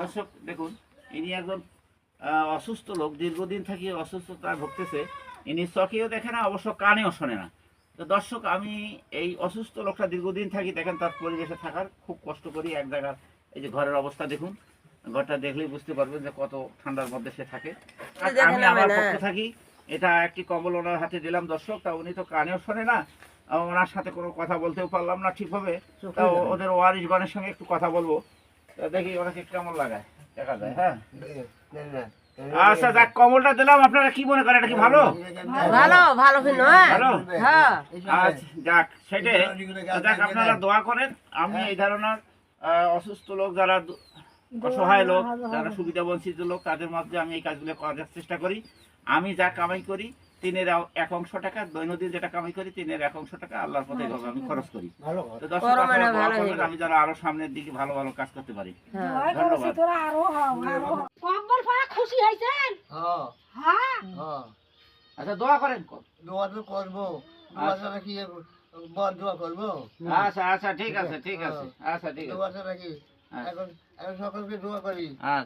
দর্শক দেখুন ইনি একজন অসুস্থ লোক দীর্ঘদিন থেকে অসুস্থতায় ভুগতেছে। ইনি চোখেও দেখে না অবশ্য কানেও শোনে না। তো দর্শক আমি এই অসুস্থ লোকটা দীর্ঘদিন থাকি দেখেন তার পরিবেশে থাকার খুব কষ্ট করি এক জায়গার এই যে ঘরের অবস্থা দেখুন। ঘরটা দেখলেই বুঝতে পারবেন যে কত ঠান্ডার মধ্যে সে থাকে। আমি আমার পক্ষে থাকি এটা একটি কম্বল ওনার হাতে দিলাম দর্শক তা উনি তো কানেও শোনে না। ওনার সাথে কোনো কথা বলতেও পারলাম না ঠিকভাবে। তা ওদের ওয়ারিশ গণের সঙ্গে একটু কথা বলব। দেখি ওনাকে কেমন লাগায়। দেখা যায় হ্যাঁ? আচ্ছা যাক কম্বলটা দিলাম। আপনারা কি মনে করেন এটা কি ভালো? ভালো ভালো কি নয়? হ্যাঁ। আচ্ছা যাক সেটাই। যাক আপনারা দোয়া করেন। আমি এই ধরনের অসুস্থ লোক যারা অসহায় লোক যারা সুবিধা বঞ্চিত লোক তাদের মধ্যে আমি এই কাজগুলো করার চেষ্টা করি। আমি যা কামাই করি তিনের এক অংশ টাকা দৈনন্দিন যেটা কামাই করি তিনের এক অংশ টাকা আল্লাহর পথে আমি খরচ করি। তো। আমি যেন আরও সামনের দিকে ভালো ভালো কাজ করতে পারি। হ্যাঁ কম্বল খুশি হয়েছেন? হ্যাঁ। আচ্ছা দোয়া করেন। দোয়া তো করব। দোয়া কি দোয়া করব? আচ্ছা আচ্ছা ঠিক আছে ঠিক আছে। আচ্ছা ঠিক আছে। দোয়া ছাড়া আচ্ছা। এখন এখন সকলকে দোয়া করি। আচ্ছা।